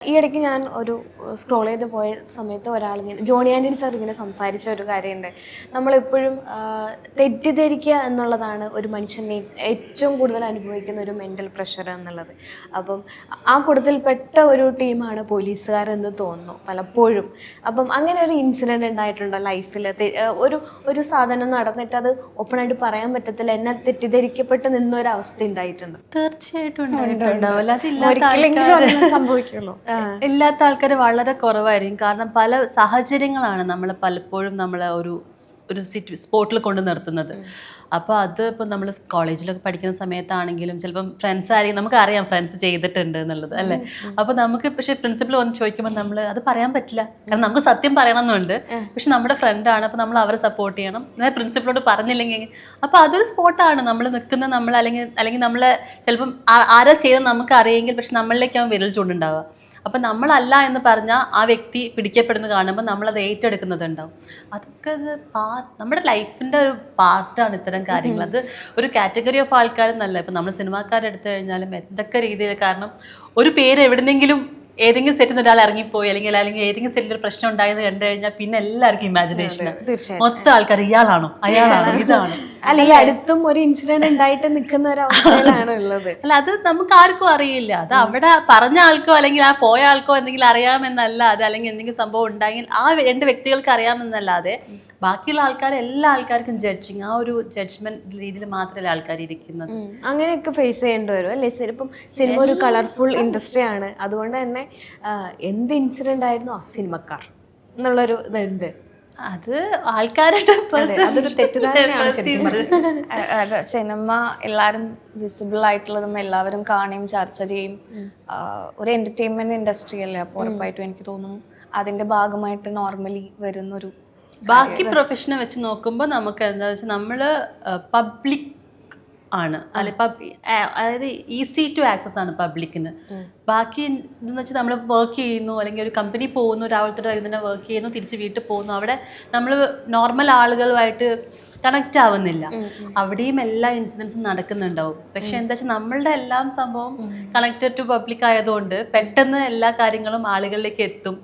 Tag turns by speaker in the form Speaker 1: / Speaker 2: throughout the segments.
Speaker 1: ഈ ഇടയ്ക്ക് ഞാൻ ഒരു സ്ക്രോൾ ചെയ്ത് പോയ സമയത്ത് ഒരാളിങ്ങനെ ജോണി ആൻഡി സാർ ഇങ്ങനെ സംസാരിച്ച ഒരു കാര്യമുണ്ട്. നമ്മളെപ്പോഴും തെറ്റിദ്ധരിക്കുക എന്നുള്ളതാണ് ഒരു മനുഷ്യനെ ഏറ്റവും കൂടുതൽ അനുഭവിക്കുന്ന ഒരു മെന്റൽ പ്രഷർ എന്നുള്ളത്. അപ്പം ആ കൂട്ടത്തിൽപ്പെട്ട ഒരു ടീമാണ് പോലീസുകാരെന്ന് തോന്നുന്നു പലപ്പോഴും. അപ്പം അങ്ങനെ ഒരു ഇൻസിഡന്റ് ഉണ്ടായിട്ടുണ്ടോ ലൈഫിൽ ഒരു ഒരു സാധനം നടന്നിട്ട് അത് ഓപ്പണായിട്ട് പറയാൻ പറ്റത്തില്ല എന്നെ തെറ്റിദ്ധരിക്കപ്പെട്ട് നിന്ന ഒരു അവസ്ഥ ഉണ്ടായിട്ടുണ്ട്
Speaker 2: തീർച്ചയായിട്ടും ഉണ്ടായിട്ടുണ്ടാവില്ല. അതില്ലാത്ത
Speaker 3: സംഭവിക്കുള്ളൂ
Speaker 2: ഇല്ലാത്ത ആൾക്കാർ വളരെ കുറവായിരിക്കും. കാരണം പല സാഹചര്യങ്ങളാണ് നമ്മൾ പലപ്പോഴും നമ്മളെ ഒരു ഒരു സിറ്റ് സ്പോട്ടിൽ കൊണ്ട് നിർത്തുന്നത്. അപ്പോൾ അത് ഇപ്പോൾ നമ്മൾ കോളേജിലൊക്കെ പഠിക്കുന്ന സമയത്താണെങ്കിലും ചിലപ്പം ഫ്രണ്ട്സ് ആയിരിക്കും നമുക്കറിയാം ഫ്രണ്ട്സ് ചെയ്തിട്ടുണ്ട് എന്നുള്ളത് അല്ലേ? അപ്പോൾ നമുക്ക് പക്ഷേ പ്രിൻസിപ്പൾ വന്ന് ചോദിക്കുമ്പോൾ നമ്മൾ അത് പറയാൻ പറ്റില്ല. കാരണം നമുക്ക് സത്യം പറയണമെന്നുണ്ട്. പക്ഷെ നമ്മുടെ ഫ്രണ്ടാണ് അപ്പോൾ നമ്മൾ അവരെ സപ്പോർട്ട് ചെയ്യണം. എന്നാൽ പ്രിൻസിപ്പളോട് പറഞ്ഞില്ലെങ്കിൽ അപ്പോൾ അതൊരു സ്പോട്ടാണ് നമ്മൾ നിൽക്കുന്ന നമ്മൾ അല്ലെങ്കിൽ അല്ലെങ്കിൽ നമ്മളെ ചിലപ്പം ആരാ ചെയ്തെന്ന് നമുക്ക് അറിയെങ്കിൽ പക്ഷെ നമ്മളിലേക്ക് അവൻ വിരൽ ചൂണ്ടുണ്ടാവുക. അപ്പം നമ്മളല്ല എന്ന് പറഞ്ഞാൽ ആ വ്യക്തി പിടിക്കപ്പെടുന്ന കാണുമ്പോൾ നമ്മളത് ഏറ്റെടുക്കുന്നതുണ്ടാവും. അതൊക്കെ അത് പാ നമ്മുടെ ലൈഫിന്റെ ഒരു പാർട്ടാണ് ഇത്തരം കാര്യങ്ങൾ. അത് ഒരു കാറ്റഗറി ഓഫ് ആൾക്കാരെന്നല്ല. ഇപ്പം നമ്മൾ സിനിമാക്കാരെടുത്തു കഴിഞ്ഞാലും എന്തൊക്കെ രീതിയിൽ കാരണം ഒരു പേര് എവിടെന്നെങ്കിലും ഏതെങ്കിലും സെറ്റിൽ നിന്ന് ഒരാൾ ഇറങ്ങിപ്പോയി അല്ലെങ്കിൽ അല്ലെങ്കിൽ ഏതെങ്കിലും സെറ്റിൽ ഒരു പ്രശ്നം ഉണ്ടായെന്ന് കണ്ടു കഴിഞ്ഞാൽ പിന്നെ എല്ലാവർക്കും ഇമാജിനേഷൻ മൊത്തം ആൾക്കാർ ഇയാളാണോ? അയാളാണോ? ഇതാണ്?
Speaker 1: അല്ല ഈ അടുത്തും ഒരു ഇൻസിഡന്റ് ഉണ്ടായിട്ട് നിൽക്കുന്ന ഒരു അവസ്ഥയിലാണ് ഉള്ളത്.
Speaker 2: അല്ല അത് നമുക്ക് ആർക്കും അറിയില്ല. അത് അവിടെ പറഞ്ഞ ആൾക്കോ അല്ലെങ്കിൽ ആ പോയ ആൾക്കോ എന്തെങ്കിലും അറിയാമെന്നല്ല അത് അല്ലെങ്കിൽ എന്തെങ്കിലും സംഭവം ഉണ്ടായെങ്കിൽ ആ രണ്ട് വ്യക്തികൾക്ക് അറിയാമെന്നല്ലാതെ ബാക്കിയുള്ള ആൾക്കാർ എല്ലാ ആൾക്കാർക്കും ജഡ്ജിങ് ആ ഒരു ജഡ്ജ്മെന്റ് രീതിയിൽ മാത്രമല്ല ആൾക്കാർ ഇരിക്കുന്നത്.
Speaker 1: അങ്ങനെയൊക്കെ ഫേസ് ചെയ്യേണ്ടി വരും അല്ലേ? ചിലപ്പം സിനിമ ഒരു കളർഫുൾ ഇൻഡസ്ട്രി ആണ്. അതുകൊണ്ട് തന്നെ എന്ത് ഇൻസിഡന്റ് ആയിരുന്നു? ആ സിനിമക്കാർ എന്നുള്ളൊരു ഇതുണ്ട്
Speaker 2: അത് ആൾക്കാരുടെ
Speaker 3: അതൊരു തെറ്റിദ്ധാരണയാണ് സിനിമ എല്ലാവരും വിസിബിൾ ആയിട്ടുള്ളതും എല്ലാവരും കാണുകയും ചർച്ച ചെയ്യും. ഒരു എന്റർടൈൻമെന്റ് ഇൻഡസ്ട്രി അല്ലേ? അപ്പോൾ ഉറപ്പായിട്ടും എനിക്ക് തോന്നുന്നു അതിന്റെ ഭാഗമായിട്ട് നോർമലി വരുന്നൊരു
Speaker 2: ബാക്കി പ്രൊഫഷനെ വെച്ച് നോക്കുമ്പോൾ നമുക്ക് എന്താ വെച്ചാൽ നമ്മൾ പബ്ലിക് ആണ്. അല്ലെ പബ് അതായത് ഈസി ടു ആക്സസ് ആണ് പബ്ലിക്കിന് ബാക്കി എന്ന് വെച്ചാൽ നമ്മൾ വർക്ക് ചെയ്യുന്നു അല്ലെങ്കിൽ ഒരു കമ്പനി പോകുന്നു രാവിലത്തെ വൈകുന്നേരം വർക്ക് ചെയ്യുന്നു തിരിച്ച് വീട്ടിൽ പോകുന്നു. അവിടെ നമ്മൾ നോർമൽ ആളുകളുമായിട്ട് കണക്റ്റ് ആവുന്നില്ല. അവിടെയും എല്ലാ ഇൻസിഡൻസും നടക്കുന്നുണ്ടാവും. പക്ഷെ എന്താ വെച്ചാൽ നമ്മളുടെ എല്ലാം സംഭവം കണക്റ്റഡ് ടു പബ്ലിക് ആയതുകൊണ്ട് പെട്ടെന്ന് എല്ലാ കാര്യങ്ങളും ആളുകളിലേക്ക് എത്തും.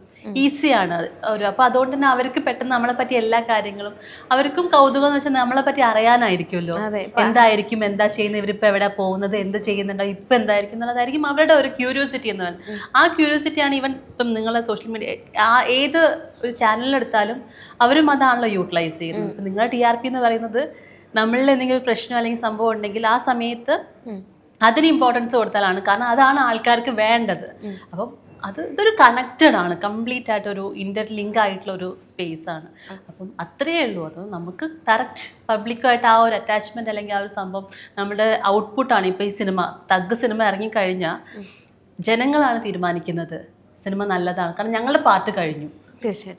Speaker 2: ഈസിയാണ് ഒരു അപ്പോൾ അതുകൊണ്ട് തന്നെ അവർക്ക് പെട്ടെന്ന് നമ്മളെ പറ്റി എല്ലാ കാര്യങ്ങളും അവർക്കും കൗതുകം എന്ന് വെച്ചാൽ നമ്മളെ പറ്റി അറിയാനായിരിക്കുമല്ലോ. എന്തായിരിക്കും എന്താ ചെയ്യുന്നത് ഇവരിപ്പോൾ എവിടെ പോകുന്നത് എന്ത് ചെയ്യുന്നുണ്ടോ ഇപ്പം എന്തായിരിക്കും എന്നുള്ളതായിരിക്കും അവരുടെ ഒരു ക്യൂരിയോസിറ്റി എന്ന് പറയുന്നത് ആ ക്യൂരിയോസിറ്റിയാണ് ഈവൻ ഇപ്പം നിങ്ങളെ സോഷ്യൽ മീഡിയ ആ ഏത് ഒരു ചാനലിലെടുത്താലും അവരും അതാണല്ലോ യൂട്ടിലൈസ് ചെയ്യുന്നത്. ഇപ്പം നിങ്ങളുടെ ടി ആർ പി എന്ന് പറയുന്നത് നമ്മളിൽ എന്തെങ്കിലും പ്രശ്നം അല്ലെങ്കിൽ സംഭവം ഉണ്ടെങ്കിൽ ആ സമയത്ത് അതിന് ഇമ്പോർട്ടൻസ് കൊടുത്താലാണ്. കാരണം അതാണ് ആൾക്കാർക്ക് വേണ്ടത്. അപ്പം അത് ഇതൊരു കണക്റ്റഡ് ആണ്. കംപ്ലീറ്റ് ആയിട്ട് ഒരു ഇന്റർ ലിങ്ക് ആയിട്ടുള്ള ഒരു സ്പേസ് ആണ്. അപ്പം അത്രയേ ഉള്ളൂ. അത് നമുക്ക് കറക്റ്റ് പബ്ലിക്കുമായിട്ട് ആ ഒരു അറ്റാച്ച്മെന്റ് അല്ലെങ്കിൽ ആ ഒരു സംഭവം നമ്മുടെ ഔട്ട്പുട്ടാണ് ഇപ്പോൾ ഈ സിനിമ തഗ് സിനിമ ഇറങ്ങിക്കഴിഞ്ഞാൽ ജനങ്ങളാണ് തീരുമാനിക്കുന്നത്. സിനിമ നല്ലതാണ്. കാരണം ഞങ്ങളുടെ പാട്ട് കഴിഞ്ഞു.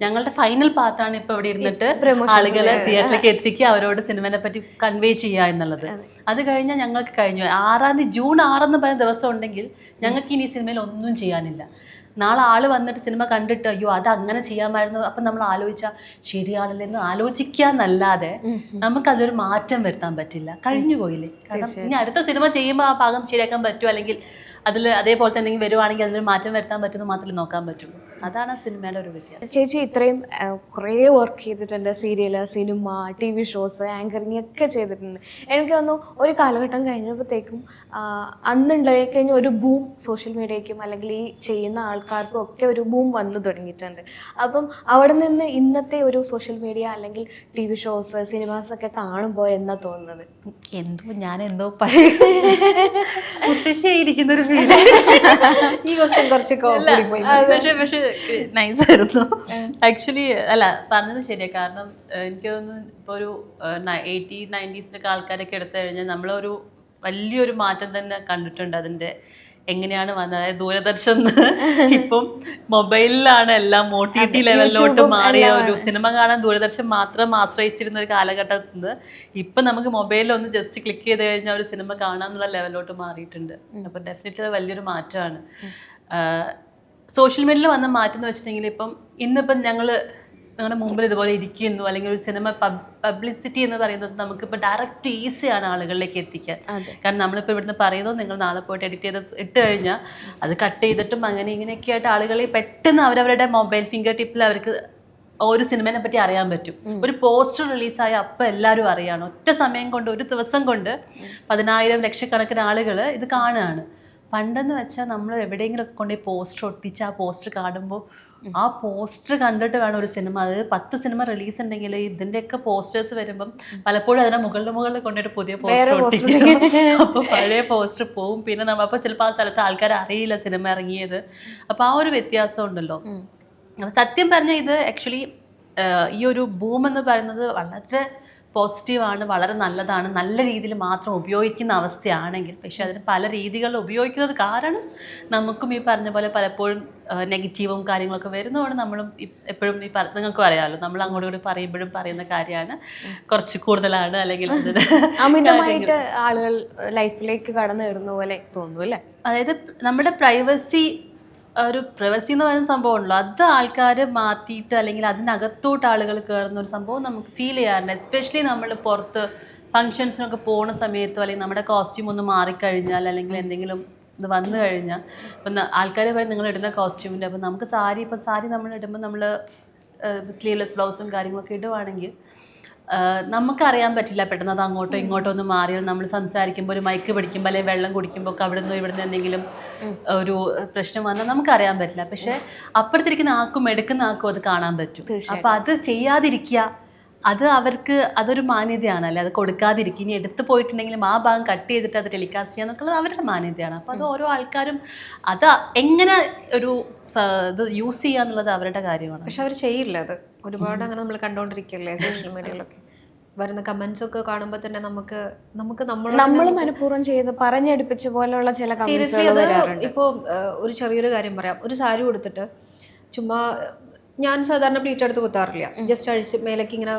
Speaker 2: ഞങ്ങളുടെ ഫൈനൽ പാർട്ടാണ് ഇപ്പൊ ഇവിടെ ഇരുന്നിട്ട് ആളുകളെ തിയേറ്ററിലേക്ക് എത്തിക്കുക അവരോട് സിനിമനെ പറ്റി കൺവേ ചെയ്യുക എന്നുള്ളത്. അത്. കഴിഞ്ഞാൽ ഞങ്ങൾക്ക് കഴിഞ്ഞു. ആറാം തീയതി ജൂൺ ആറെന്ന് പറയുന്ന ദിവസം ഉണ്ടെങ്കിൽ ഞങ്ങൾക്ക് ഇനി സിനിമയിൽ ഒന്നും ചെയ്യാനില്ല. നാളെ ആൾ വന്നിട്ട് സിനിമ കണ്ടിട്ട് അയ്യോ അത് അങ്ങനെ ചെയ്യാമായിരുന്നു. അപ്പം നമ്മൾ ആലോചിച്ചാൽ ശരിയാണല്ലോ എന്ന് ആലോചിക്കാന്നല്ലാതെ നമുക്ക് അതൊരു മാറ്റം വരുത്താൻ പറ്റില്ല. കഴിഞ്ഞു പോയില്ലേ? കാരണം ഇനി അടുത്ത സിനിമ ചെയ്യുമ്പോൾ ആ ഭാഗം ശരിയാക്കാൻ പറ്റുമോ അല്ലെങ്കിൽ അതിൽ അതേപോലത്തെ എന്തെങ്കിലും വരുവാണെങ്കിൽ അതിലൊരു മാറ്റം വരുത്താൻ പറ്റുമെന്ന് മാത്രമേ നോക്കാൻ പറ്റുള്ളൂ. അതാണ് ആ സിനിമയുടെ ഒരു വ്യത്യാസം.
Speaker 1: ചേച്ചി ഇത്രയും കുറേ വർക്ക് ചെയ്തിട്ടുണ്ട്. Serial cinema T V shows anchoring ഒക്കെ ചെയ്തിട്ടുണ്ട്. എനിക്ക് തോന്നുന്നു ഒരു കാലഘട്ടം കഴിഞ്ഞപ്പോഴത്തേക്കും അന്നുണ്ടായി കഴിഞ്ഞ ഒരു ബൂം സോഷ്യൽ മീഡിയയ്ക്കും അല്ലെങ്കിൽ ഈ ചെയ്യുന്ന ആൾക്കാർക്കും ഒക്കെ ഒരു ബൂം വന്നു തുടങ്ങിയിട്ടുണ്ട്. അപ്പം അവിടെ നിന്ന് ഇന്നത്തെ ഒരു സോഷ്യൽ മീഡിയ അല്ലെങ്കിൽ ടി വി ഷോസ് സിനിമാസ് ഒക്കെ കാണുമ്പോൾ എന്നാ തോന്നുന്നത്?
Speaker 2: എന്തോ ഞാൻ എന്തോ പഴയ ഒരു ഫീൽ
Speaker 3: ഈ ക്വസ്റ്റ്യൻ കുറച്ച് പക്ഷേ
Speaker 2: പക്ഷേ പക്ഷെ നൈസ് ആയിരുന്നു. ആക്ച്വലി അല്ല പറഞ്ഞത് ശരിയാണ് കാരണം എനിക്ക് തോന്നുന്നു ഇപ്പോൾ ഒരു എയ്റ്റി നയന്റീസിന്റെ ഒക്കെ ആൾക്കാരൊക്കെ എടുത്തു കഴിഞ്ഞാൽ നമ്മളൊരു വലിയൊരു മാറ്റം തന്നെ കണ്ടിട്ടുണ്ട് അതിന്റെ എങ്ങനെയാണ് വന്നത്. ദൂരദർശൻ ഇപ്പം മൊബൈലിലാണ് എല്ലാം ഒ ടി ടി ലെവലിലോട്ട് മാറിയ ഒരു സിനിമ കാണാൻ ദൂരദർശൻ മാത്രം ആശ്രയിച്ചിരുന്ന ഒരു കാലഘട്ടത്തിൽ നിന്ന് ഇപ്പം നമുക്ക് മൊബൈലിൽ ഒന്ന് ജസ്റ്റ് ക്ലിക്ക് ചെയ്ത് കഴിഞ്ഞാൽ ഒരു സിനിമ കാണാന്നുള്ള ലെവലിലോട്ട് മാറിയിട്ടുണ്ട്. അപ്പം ഡെഫിനറ്റ്ലി വലിയൊരു മാറ്റമാണ്. സോഷ്യൽ മീഡിയയിൽ വന്ന മാറ്റം എന്ന് വെച്ചിട്ടുണ്ടെങ്കിൽ ഇപ്പം ഇന്നിപ്പം ഞങ്ങൾ നിങ്ങളുടെ മുമ്പിൽ ഇതുപോലെ ഇരിക്കുന്നു അല്ലെങ്കിൽ ഒരു സിനിമ പബ്ലിസിറ്റി എന്ന് പറയുന്നത് നമുക്കിപ്പോൾ ഡയറക്റ്റ് ഈസിയാണ് ആളുകളിലേക്ക് എത്തിക്കാൻ. കാരണം നമ്മളിപ്പോൾ ഇവിടുന്ന് പറയുന്നു നിങ്ങൾ നാളെ പോയിട്ട് എഡിറ്റ് ചെയ്ത് ഇട്ട് കഴിഞ്ഞാൽ അത് കട്ട് ചെയ്തിട്ടും അങ്ങനെ ഇങ്ങനെയൊക്കെ ആയിട്ട് ആളുകളെ പെട്ടെന്ന് അവരവരുടെ മൊബൈൽ ഫിംഗർ ടിപ്പിൽ അവർക്ക് ഒരു സിനിമയെ പറ്റി അറിയാൻ പറ്റും. ഒരു പോസ്റ്റർ റിലീസായ അപ്പം എല്ലാവരും അറിയാണ്. ഒറ്റ സമയം കൊണ്ട് ഒരു ദിവസം കൊണ്ട് പതിനായിരം ലക്ഷക്കണക്കിന് ആളുകൾ ഇത് കാണുകയാണ്. പണ്ടെന്ന് വെച്ചാൽ നമ്മൾ എവിടെയെങ്കിലും കൊണ്ടുപോയി പോസ്റ്റർ ഒട്ടിച്ച് ആ പോസ്റ്റർ കാണുമ്പോൾ ആ പോസ്റ്റർ കണ്ടിട്ട് വേണം ഒരു സിനിമ. അതായത് പത്ത് സിനിമ റിലീസ് ഉണ്ടെങ്കിൽ ഇതിന്റെയൊക്കെ പോസ്റ്റേഴ്സ് വരുമ്പം പലപ്പോഴും അതിനെ മുകളിൽ മുകളിൽ കൊണ്ടുപോയിട്ട് പുതിയ പോസ്റ്റർ ഒട്ടിക്കും. അപ്പോൾ പഴയ പോസ്റ്റർ പോവും. പിന്നെ നമ്മൾ അപ്പോൾ ചിലപ്പോൾ ആ സ്ഥലത്ത് ആൾക്കാർ അറിയില്ല സിനിമ ഇറങ്ങിയത്. അപ്പോൾ ആ ഒരു വ്യത്യാസം ഉണ്ടല്ലോ. സത്യം പറഞ്ഞാൽ ഇത് ആക്ച്വലി ഈ ഒരു ബൂം എന്ന് പറയുന്നത് വളരെ പോസിറ്റീവാണ് വളരെ നല്ലതാണ് നല്ല രീതിയിൽ മാത്രം ഉപയോഗിക്കുന്ന അവസ്ഥയാണെങ്കിൽ പക്ഷേ അതിന് പല രീതികളിൽ ഉപയോഗിക്കുന്നത് കാരണം നമുക്കും ഈ പറഞ്ഞ പോലെ പലപ്പോഴും നെഗറ്റീവും കാര്യങ്ങളൊക്കെ വരുന്നതുകൊണ്ട് നമ്മളും എപ്പോഴും ഈ പറഞ്ഞ നിങ്ങൾക്കും അറിയാമല്ലോ നമ്മൾ അങ്ങോട്ടും കൂടി പറയുമ്പോഴും പറയുന്ന കാര്യമാണ്. കുറച്ച് കൂടുതലാണ് അല്ലെങ്കിൽ
Speaker 1: അമിതമായിട്ട് ആളുകൾ ലൈഫിലേക്ക് കടന്നു കയറുന്ന പോലെ തോന്നുന്നു അല്ലേ?
Speaker 2: അതായത് നമ്മുടെ പ്രൈവസി ഒരു പ്രൈവസി എന്ന് പറയുന്ന സംഭവം ഉണ്ടല്ലോ അത് ആൾക്കാർ മാറ്റിയിട്ട് അല്ലെങ്കിൽ അതിനകത്തോട്ട് ആളുകൾ കയറുന്ന ഒരു സംഭവം നമുക്ക് ഫീൽ ചെയ്യാറുണ്ട്. എസ്പെഷ്യലി നമ്മൾ പുറത്ത് ഫങ്ഷൻസിനൊക്കെ പോകുന്ന സമയത്തോ അല്ലെങ്കിൽ നമ്മുടെ കോസ്റ്റ്യൂം ഒന്ന് മാറിക്കഴിഞ്ഞാൽ അല്ലെങ്കിൽ എന്തെങ്കിലും ഇത് വന്നു കഴിഞ്ഞാൽ ഇപ്പം ആൾക്കാർ പറയും നിങ്ങൾ ഇടുന്ന കോസ്റ്റ്യൂമിന്റെ അപ്പം നമുക്ക് സാരി ഇപ്പം സാരി നമ്മൾ ഇടുമ്പോൾ നമ്മൾ സ്ലീവ്ലെസ് ബ്ലൗസും കാര്യങ്ങളൊക്കെ ഇടുവാണെങ്കിൽ നമുക്കറിയാൻ പറ്റില്ല പെട്ടെന്ന് അത് അങ്ങോട്ടോ ഇങ്ങോട്ടോ ഒന്ന് മാറിയാൽ നമ്മൾ സംസാരിക്കുമ്പോൾ ഒരു മൈക്ക് പിടിക്കുമ്പോൾ അല്ലെങ്കിൽ വെള്ളം കുടിക്കുമ്പോൾ ഒക്കെ അവിടെ നിന്നോ ഇവിടെ നിന്ന് എന്തെങ്കിലും ഒരു പ്രശ്നം വന്നാൽ നമുക്കറിയാൻ പറ്റില്ല. പക്ഷേ അപ്പുറത്തിരിക്കുന്ന ആക്കും എടുക്കുന്ന ആക്കും അത് കാണാൻ പറ്റും. അപ്പം അത് ചെയ്യാതിരിക്കുക അത് അവർക്ക് അതൊരു മാന്യതയാണ്. അല്ലെ അത് കൊടുക്കാതിരിക്കുക. ഇനി എടുത്തു പോയിട്ടുണ്ടെങ്കിലും ആ ഭാഗം കട്ട് ചെയ്തിട്ട് അത് ടെലികാസ്റ്റ് ചെയ്യുക എന്നൊക്കെയുള്ളത് അവരുടെ മാന്യതയാണ്. അപ്പോൾ അത് ഓരോ ആൾക്കാരും അത് എങ്ങനെ ഒരു ഇത് യൂസ് ചെയ്യുക എന്നുള്ളത് അവരുടെ കാര്യമാണ്.
Speaker 4: പക്ഷെ അവർ ചെയ്യില്ല അത്. ഒരുപാട് അങ്ങനെ നമ്മൾ കണ്ടുകൊണ്ടിരിക്കല്ലേ സോഷ്യൽ മീഡിയയിലൊക്കെ വരുന്ന കമന്റ്സ് ഒക്കെ കാണുമ്പോൾ തന്നെ നമുക്ക് നമുക്ക് നമ്മൾ
Speaker 1: നമ്മൾ മനഃപൂർവം ചെയ്ത് പറഞ്ഞടുപ്പിച്ച പോലെയുള്ള ചില
Speaker 4: സീരിയസ്ലി അത് ഇപ്പോൾ ഒരു ചെറിയൊരു കാര്യം പറയാം. ഒരു സാരി കൊടുത്തിട്ട് ചുമ്മാ ഞാൻ സാധാരണ പ്ലീറ്റ് എടുത്ത് കുത്താറില്ല. ജസ്റ്റ് അഴിച്ച് മേലേക്ക് ഇങ്ങനെ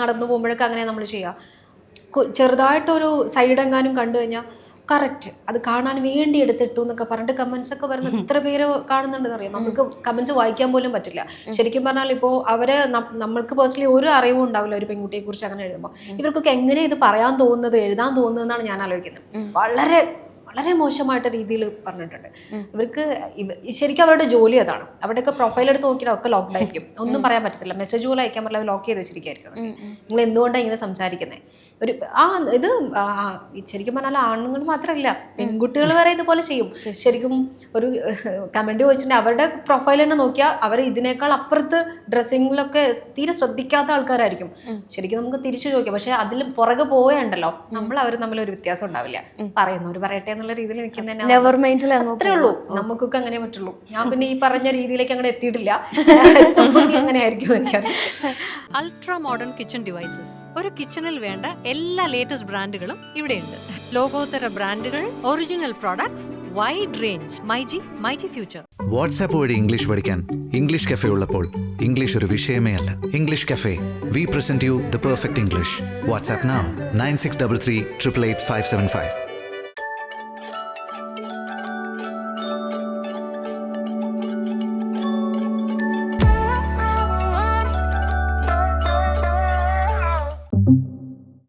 Speaker 4: നടന്നു പോകുമ്പോഴൊക്കെ അങ്ങനെ നമ്മൾ ചെയ്യുക ചെറുതായിട്ടൊരു സൈഡ് എങ്ങാനും കണ്ടു കഴിഞ്ഞാൽ കറക്റ്റ്. അത് കാണാൻ വേണ്ടി എടുത്തിട്ടു എന്നൊക്കെ പറഞ്ഞിട്ട് കമന്റ്സ് ഒക്കെ വരുന്ന എത്ര പേര് കാണുന്നുണ്ടെന്ന് അറിയാം? നമുക്ക് കമന്റ്സ് വായിക്കാൻ പോലും പറ്റില്ല. ശരിക്കും പറഞ്ഞാൽ ഇപ്പോൾ അവർ നമ്മൾക്ക് പേഴ്സണലി ഒരു അറിവും ഉണ്ടാവില്ല ഒരു പെൺകുട്ടിയെ കുറിച്ച് അങ്ങനെ എഴുതുമ്പോൾ. ഇവർക്കൊക്കെ എങ്ങനെ ഇത് പറയാൻ തോന്നുന്നത് എഴുതാൻ തോന്നുന്നതെന്നാണ് ഞാൻ ആലോചിക്കുന്നത്. വളരെ വളരെ മോശമായിട്ട് രീതിയിൽ പറഞ്ഞിട്ടുണ്ട്. ഇവർക്ക് ശരിക്കും അവരുടെ ജോലി അതാണ്. അവിടെയൊക്കെ പ്രൊഫൈൽ എടുത്ത് നോക്കിയാൽ ഒക്കെ ലോക്ക്ഡ് ആയിരിക്കും. ഒന്നും പറയാൻ പറ്റത്തില്ല. മെസ്സേജ് പോലും അയക്കാൻ പറ്റില്ല ലോക്ക് ചെയ്ത് വെച്ചിരിക്കുകയായിരിക്കും. നിങ്ങൾ എന്തുകൊണ്ടാണ് ഇങ്ങനെ സംസാരിക്കുന്നത് ഒരു ആ ഇത് ശരിക്കും പറഞ്ഞാൽ ആണുങ്ങൾ മാത്രമല്ല പെൺകുട്ടികൾ വരെ ഇതുപോലെ ചെയ്യും. ശരിക്കും ഒരു കമന്റ് ചോദിച്ചിട്ടുണ്ടെങ്കിൽ അവരുടെ പ്രൊഫൈൽ തന്നെ നോക്കിയാൽ അവർ ഇതിനേക്കാൾ അപ്പുറത്ത് ഡ്രസ്സിങ്ങിലൊക്കെ തീരെ ശ്രദ്ധിക്കാത്ത ആൾക്കാരായിരിക്കും. ശരിക്കും നമുക്ക് തിരിച്ചു ചോദിക്കാം. പക്ഷെ അതിൽ പുറകെ പോവുകയുണ്ടല്ലോ നമ്മൾ അവർ തമ്മിൽ ഒരു വ്യത്യാസം ഉണ്ടാവില്ല. പറയുന്നവർ പറയട്ടെ എന്നുള്ള രീതിയിൽ നിൽക്കുന്ന
Speaker 1: അത്രയുള്ളൂ മൈൻഡിൽ
Speaker 4: അത്രേ ഉള്ളൂ. നമുക്കൊക്കെ അങ്ങനെ പറ്റുള്ളൂ. ഞാൻ പിന്നെ ഈ പറഞ്ഞ രീതിയിലേക്ക് അങ്ങനെ എത്തിയിട്ടില്ല. അങ്ങനെ ആയിരിക്കും എനിക്കറിയാം.
Speaker 5: അൾട്രാ മോഡേൺ കിച്ചൺ ഡിവൈസസ് ഒരു കിച്ചണിൽ വേണ്ട എല്ലാ ലേറ്റസ്റ്റ് ബ്രാൻഡുകളും ഇവിടെയുണ്ട്. ലോകോത്തര ബ്രാൻഡുകൾ original products wide range myG myG future
Speaker 6: WhatsApp വഴി ഇംഗ്ലീഷ് പഠിക്കാൻ ഇംഗ്ലീഷ് കഫേ ഉള്ളപ്പോൾ ഇംഗ്ലീഷ് ഒരു വിഷയമേ അല്ല. English cafe we present you the perfect English WhatsApp nine six double three triple eight five seven five